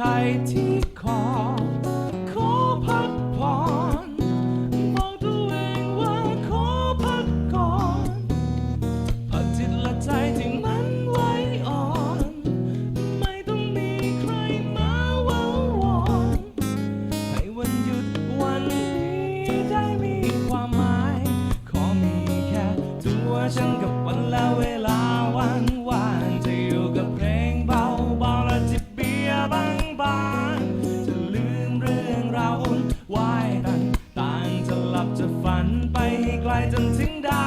ไทยที่คอขอพักผ่อนบอกตัวเองว่าขอพักก่อนพักจิตละใจที่มันไหวอ่อน ไม่ต้องมีใครมาเว้าวอนให้วันหยุดวันนี้ได้มีความหมาย ขอมีแค่ตัวฉันกั งดา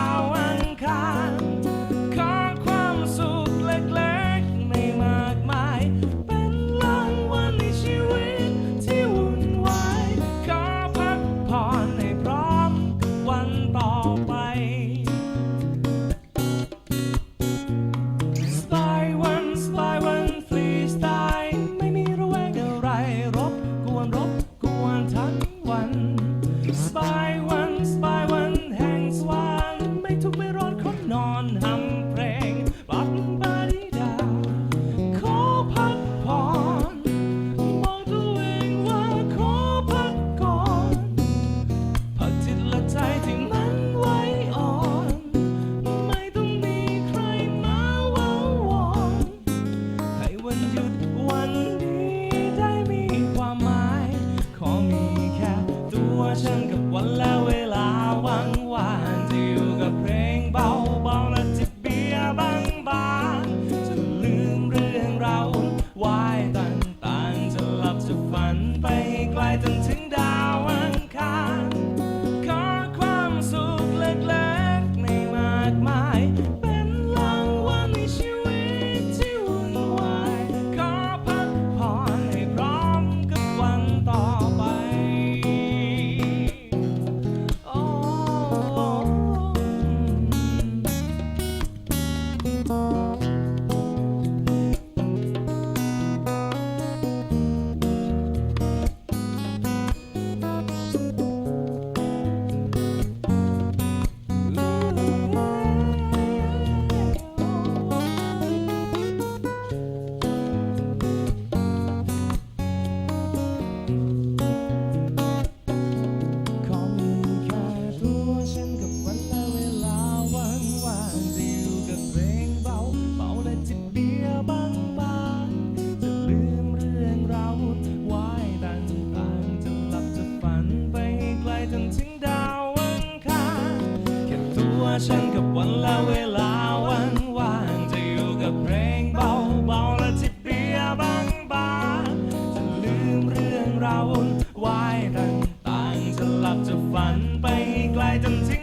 ขอความสุขเล็กๆไม่มากมาย เป็นรางวัลในชีวิตที่วุ่นวายขอพักผ่อนให้พร้อมวันต่อไป สบายวันสบายวันฟรีสไตล์ไม่มีระแวงอะไรรบกวนรบกวนทั้งวันสบา ฉันกับวันและเวลาว่างๆจะอยู่กับเพลงเบาๆและที่เปียบางๆจะลืมเรื่องราววุ่นวายต่างๆจะหลับจะฝันไปไกลจนถึง